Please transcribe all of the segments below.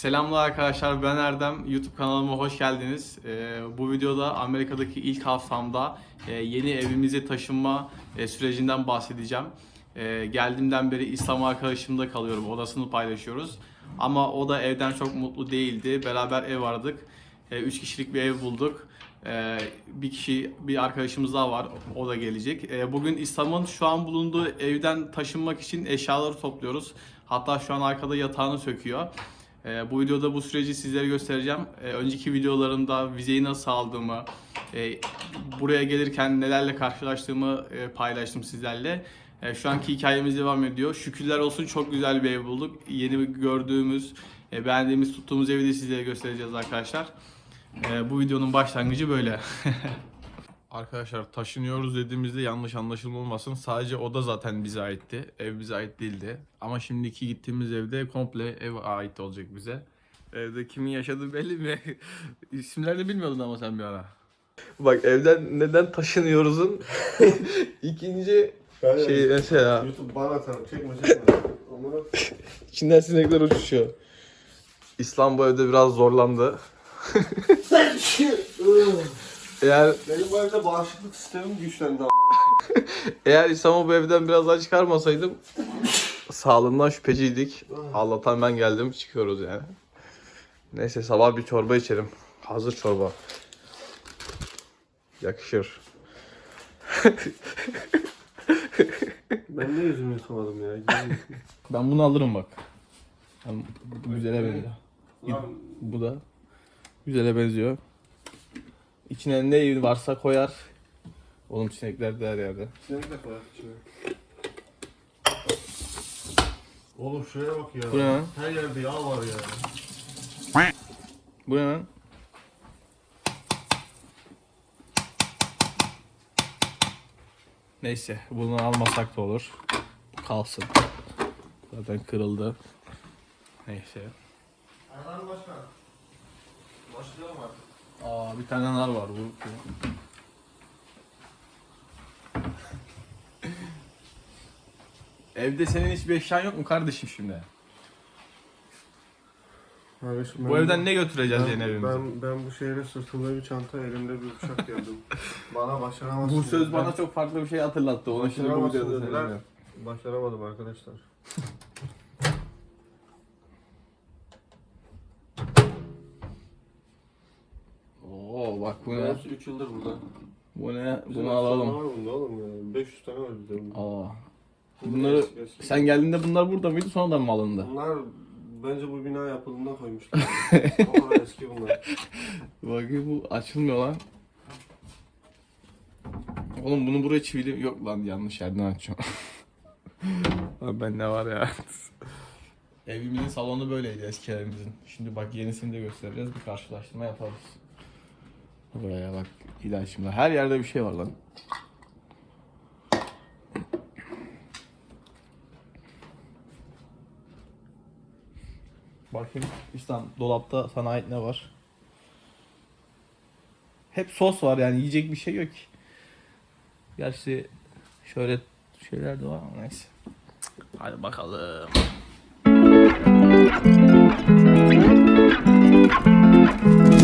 Selamlar arkadaşlar ben Erdem. YouTube kanalıma hoş geldiniz. Ee, bu videoda Amerika'daki ilk haftamda e, yeni evimize taşınma e, sürecinden bahsedeceğim. E, geldiğimden beri İslam arkadaşımda kalıyorum. Odasını paylaşıyoruz. Ama o da evden çok mutlu değildi. Beraber ev aradık. 3 kişilik bir ev bulduk. Ee, bir kişi, bir arkadaşımız daha var. O da gelecek. Ee, bugün İslam'ın şu an bulunduğu evden taşınmak için eşyaları topluyoruz. Hatta şu an arkada yatağını söküyor. Ee, bu videoda bu süreci sizlere göstereceğim. Ee, önceki videolarımda vizeyi nasıl aldığımı, e, buraya gelirken nelerle karşılaştığımı e, paylaştım sizlerle. E, şu anki hikayemiz devam ediyor. Şükürler olsun çok güzel bir ev bulduk. Yeni gördüğümüz, e, beğendiğimiz, tuttuğumuz evi de sizlere göstereceğiz arkadaşlar. Ee, bu videonun başlangıcı böyle. Arkadaşlar taşınıyoruz dediğimizde yanlış anlaşılma olmasın. Sadece oda zaten bize aitti. Ev bize ait değildi. Ama şimdiki gittiğimiz evde komple ev ait olacak bize. Evde kimin yaşadığı belli mi? İsimlerini bilmiyordun ama sen bir ara. Bak evden neden taşınıyoruzun ikinci Ben şey mesela YouTube bana atarım. Çekme çekme. İçinden sinekler uçuşuyor. İslam bu evde biraz zorlandı. Eğer Benim bu evde bağışıklık sistemim güçlendi ama. Eğer İslam'ı bu evden biraz daha çıkarmasaydım sağlığından şüpheciydik. Allah'tan ben geldim çıkıyoruz yani. Neyse sabah bir çorba içelim. Hazır çorba. Yakışır. Ben de yüzümü yutamadım ya. Ben bunu alırım bak. Ben, bu güzele benziyor. Bu da güzele benziyor. İçine ne varsa koyar. Oğlum sinekler de her yerde. sinek de koyar içine. Oğlum şuraya bak ya. Bu ne lan? Her yerde yağ var ya. Bu ne lan? Neyse bunu almasak da olur. Kalsın. Zaten kırıldı. Neyse. Erhan Başkan. Başlayalım artık. Aa bir tane nar var bu. Evde senin hiçbir eşyan yok mu kardeşim şimdi? Kardeşim, Bu evden ne götüreceğiz yeni ben, evimize? ben, ben bu şehre sırtımda bir çanta, elimde bir bıçak geldim. bana başaramazsın. Bu söz bana çok farklı bir şey hatırlattı. Onu şimdi bu Başaramazsın videoda dediler. Başaramadım arkadaşlar. Bak bu ne? Hepsi 3 yıldır burada. Bu ne? Bizim Bunu alalım. var bunda oğlum ya. 500 tane var bizde. bunda. Aa. Bu Bunları eski, eski. sen geldiğinde bunlar burada mıydı sonradan mı alındı? Bunlar bence bu bina yapıldığında koymuşlar. Ama eski bunlar. Bakayım bu açılmıyor lan. Oğlum bunu buraya çivili yok lan yanlış yerden açıyorum. Lan ben ne var ya. Evimizin salonu böyleydi eski evimizin. Şimdi bak yenisini de göstereceğiz. Bir karşılaştırma yaparız. Buraya bak ilaçımda. Her yerde bir şey var lan. Bakayım İslam dolapta sana ait ne var? Hep sos var yani yiyecek bir şey yok ki. Gerçi şöyle şeyler de var ama neyse. Hadi bakalım. Oraya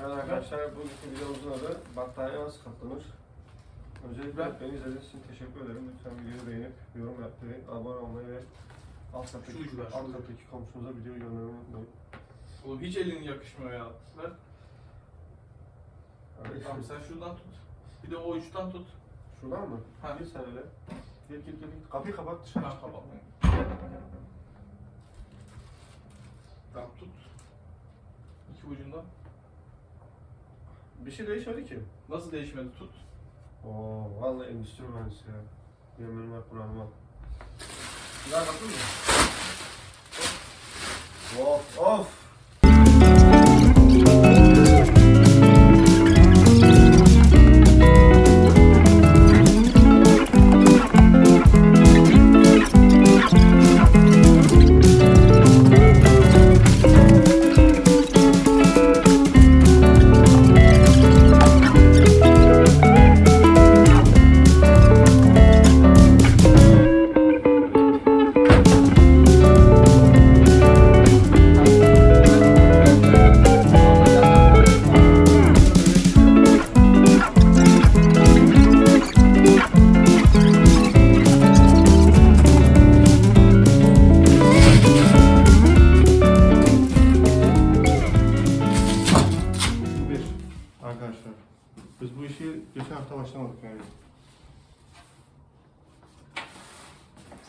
Evet arkadaşlar bugünkü videomuzun adı battaniye nasıl katlanır? Öncelikle Ben- beni izlediğiniz için teşekkür ederim. Lütfen videoyu beğenip yorum yapmayı, abone olmayı ve alt kattaki, Şunu güzel, alt şunu. kattaki komşunuza video göndermeyi unutmayın. Oğlum hiç elin yakışmıyor ya. Ver. Hadi Tamam sen şuradan tut. Bir de o uçtan tut. Şuradan mı? Ha. Gir sen öyle. Gir gir gir. Kapıyı kapat dışarı. Çık. Tamam tut. İki ucundan. Bir şey değişmedi ki. Nasıl değişmedi tut. Oo, vallahi endüstri mühendisi ya. Yemin var Kur'an'ıma. Güzel baktın mı? Of of.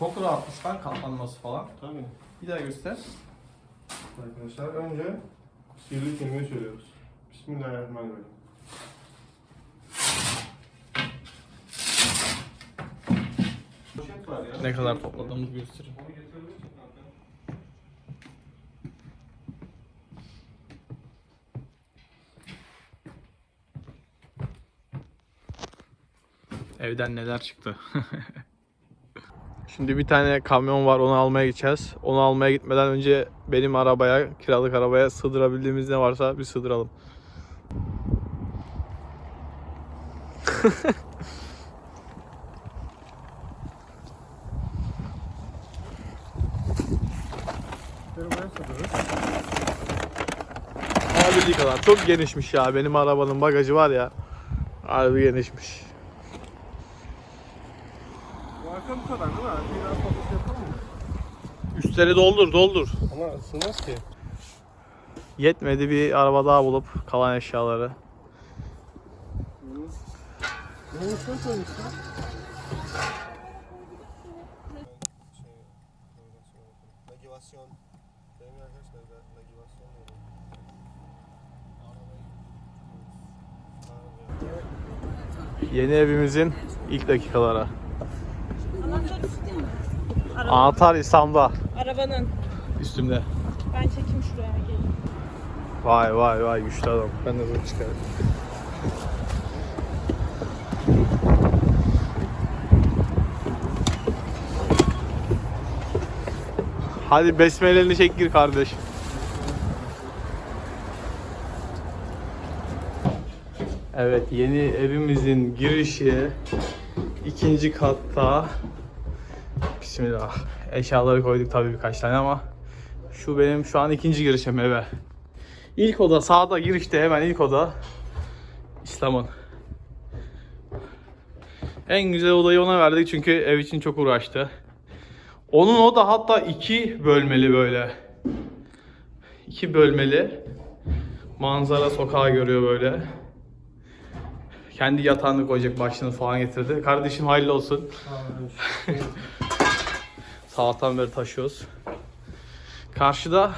Çok rahatmış lan katlanması falan. Tabii. Bir daha göster. Arkadaşlar önce sihirli kelimeyi söylüyoruz. Bismillahirrahmanirrahim. Ne kadar topladığımızı göstereyim. Evden neler çıktı. Şimdi bir tane kamyon var onu almaya gideceğiz. Onu almaya gitmeden önce benim arabaya, kiralık arabaya sığdırabildiğimiz ne varsa bir sığdıralım. Alabildiği kadar. Çok genişmiş ya. Benim arabanın bagajı var ya. Harbi genişmiş. Bu arka bu kadar değil mi? Biraz fazla yapalım mı? Üstleri doldur doldur. Ama ısınmaz ki. Yetmedi bir araba daha bulup kalan eşyaları. Yeni evimizin ilk dakikaları. Anahtar İslam'da arabanın. üstümde. Ben çekeyim şuraya gelin. Vay vay vay güçlü adam. Ben de bunu çıkarım. Hadi besmeleni çek gir kardeş. Evet yeni evimizin girişi ikinci katta. Bismillah. Eşyaları koyduk tabii birkaç tane ama şu benim şu an ikinci girişim eve. İlk oda sağda girişte hemen ilk oda İslam'ın. En güzel odayı ona verdik çünkü ev için çok uğraştı. Onun oda hatta iki bölmeli böyle. İki bölmeli. Manzara sokağı görüyor böyle. Kendi yatağını koyacak başlığını falan getirdi. Kardeşim hayırlı olsun. Sabahtan beri taşıyoruz. Karşıda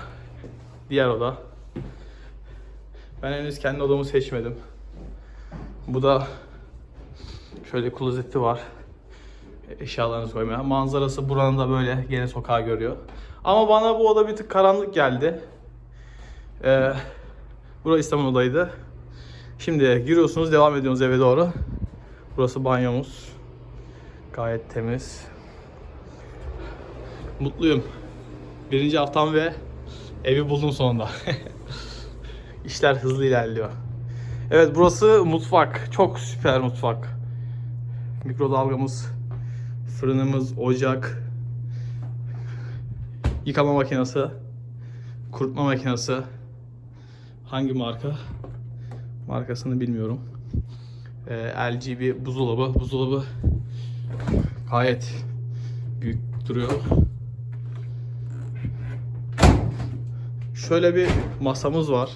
diğer oda. Ben henüz kendi odamı seçmedim. Bu da şöyle klozeti var. Eşyalarınızı koymaya. Manzarası buranın da böyle gene sokağı görüyor. Ama bana bu oda bir tık karanlık geldi. Ee, burası İstanbul odaydı. Şimdi giriyorsunuz devam ediyorsunuz eve doğru. Burası banyomuz. Gayet temiz. Mutluyum. Birinci haftam ve evi buldum sonunda. İşler hızlı ilerliyor. Evet burası mutfak. Çok süper mutfak. Mikrodalgamız fırınımız, ocak, yıkama makinesi, kurutma makinesi. Hangi marka? Markasını bilmiyorum. Ee, LG bir buzdolabı. Buzdolabı gayet büyük duruyor. Şöyle bir masamız var.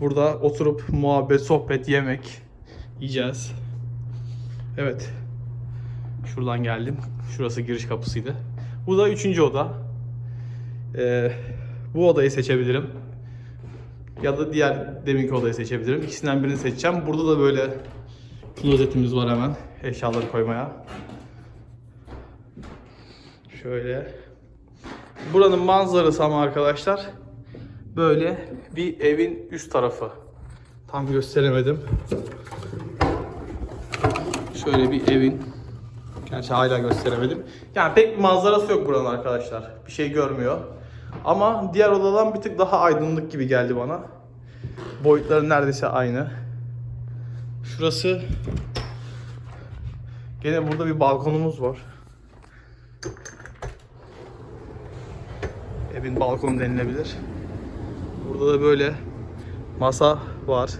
Burada oturup muhabbet, sohbet, yemek yiyeceğiz. Evet. Şuradan geldim. Şurası giriş kapısıydı. Bu da üçüncü oda. Ee, bu odayı seçebilirim. Ya da diğer deminki odayı seçebilirim. İkisinden birini seçeceğim. Burada da böyle klozetimiz var hemen. Eşyaları koymaya. Şöyle. Buranın manzarası ama arkadaşlar böyle bir evin üst tarafı. Tam gösteremedim. Şöyle bir evin Gerçi hala gösteremedim. Yani pek bir manzarası yok buranın arkadaşlar. Bir şey görmüyor. Ama diğer odadan bir tık daha aydınlık gibi geldi bana. Boyutları neredeyse aynı. Şurası Gene burada bir balkonumuz var. Evin balkonu denilebilir. Burada da böyle masa var.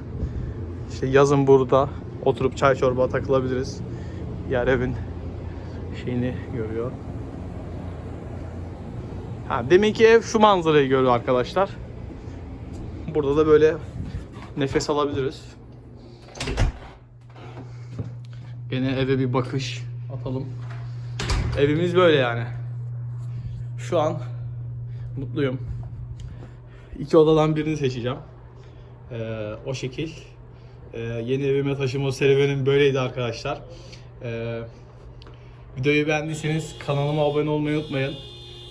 İşte yazın burada oturup çay çorba takılabiliriz. Yer evin şeyini görüyor. Ha, deminki ev şu manzarayı görüyor arkadaşlar. Burada da böyle nefes alabiliriz. Gene eve bir bakış atalım. Evimiz böyle yani. Şu an mutluyum. İki odadan birini seçeceğim. Ee, o şekil. Ee, yeni evime taşıma serüvenim böyleydi arkadaşlar. Ee, videoyu beğendiyseniz kanalıma abone olmayı unutmayın.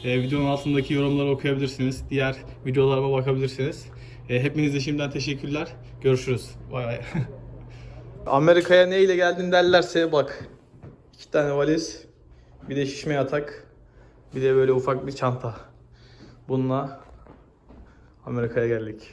Ee, videonun altındaki yorumları okuyabilirsiniz. Diğer videolarıma bakabilirsiniz. Ee, hepinize şimdiden teşekkürler. Görüşürüz. Bay bay. Amerika'ya neyle geldin derlerse bak. iki tane valiz, bir de şişme yatak, bir de böyle ufak bir çanta. Bununla Amerika'ya geldik.